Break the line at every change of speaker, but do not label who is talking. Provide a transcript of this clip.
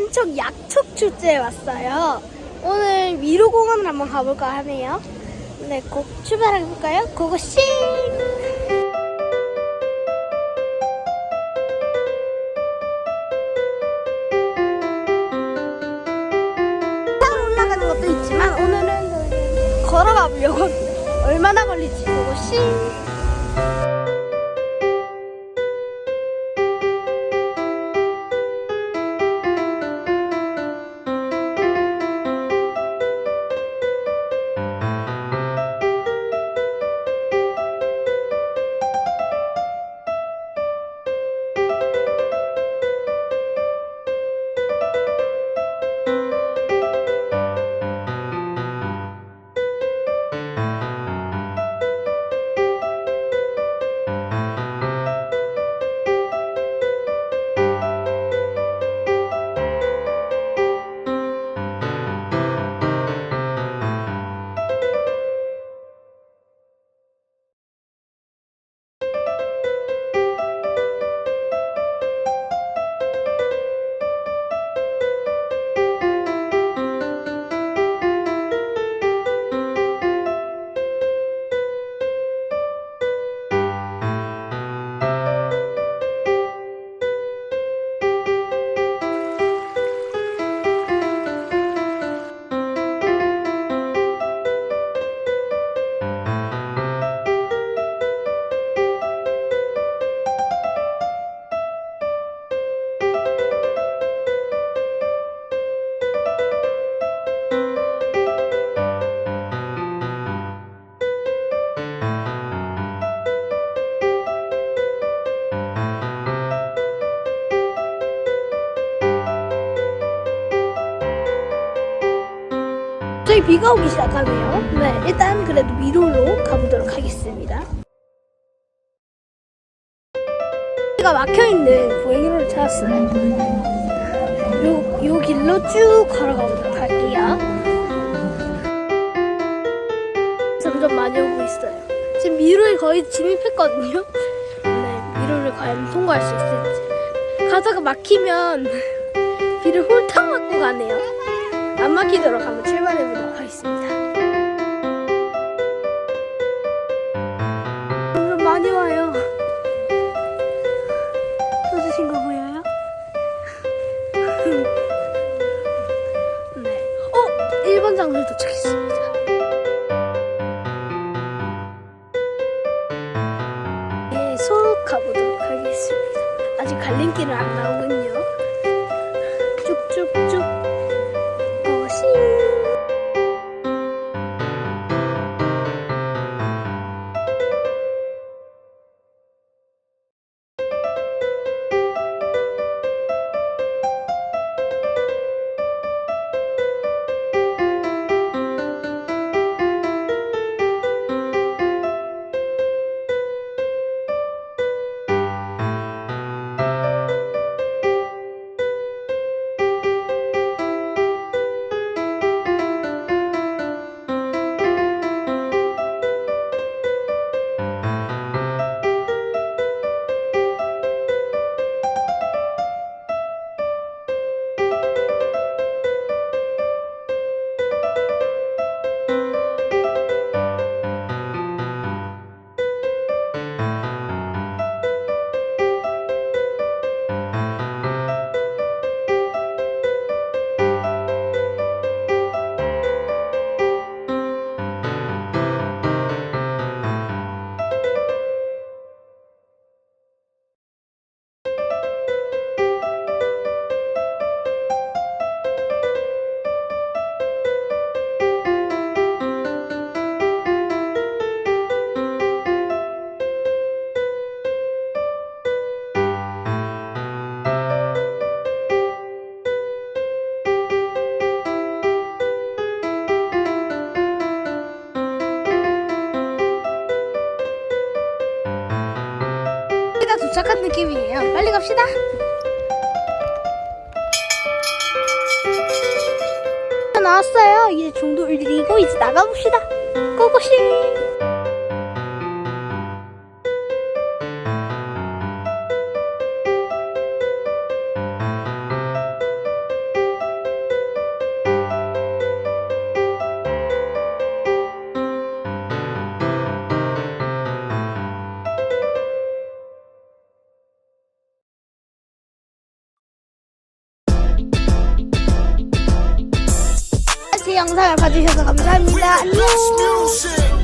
한척 약촉 축제에 왔어요. 오늘 미로공원을 한번 가볼까 하네요. 네, 곧 출발해볼까요? 고고싱! 산으로 올라가는 것도 있지만 오늘은 걸어가 보려고 얼마나 걸릴지 고고 싱! 저희 비가 오기 시작하네요. 네, 일단 그래도 미로로 가보도록 하겠습니다. 가 막혀있는 보행로를 찾았어요. 요, 요 길로 쭉 걸어가보도록 할게요. 점점 많이 오고 있어요. 지금 미로에 거의 진입했거든요. 네, 미로를 과연 통과할 수 있을지. 가다가 막히면 비를 홀딱 맞고 가네요. 안 막히도록 한번 출발해 보도록 어, 1번 장소에 도착했습니다. 계속 가보도록 하겠습니다. 아직 갈림길은 안 나오군요. 느낌이에요. 빨리 갑시다. 나왔어요. 이제 중도 올리고 이제 나가봅시다. 고고싱. 영상을 봐주셔서 감사합니다. 안녕.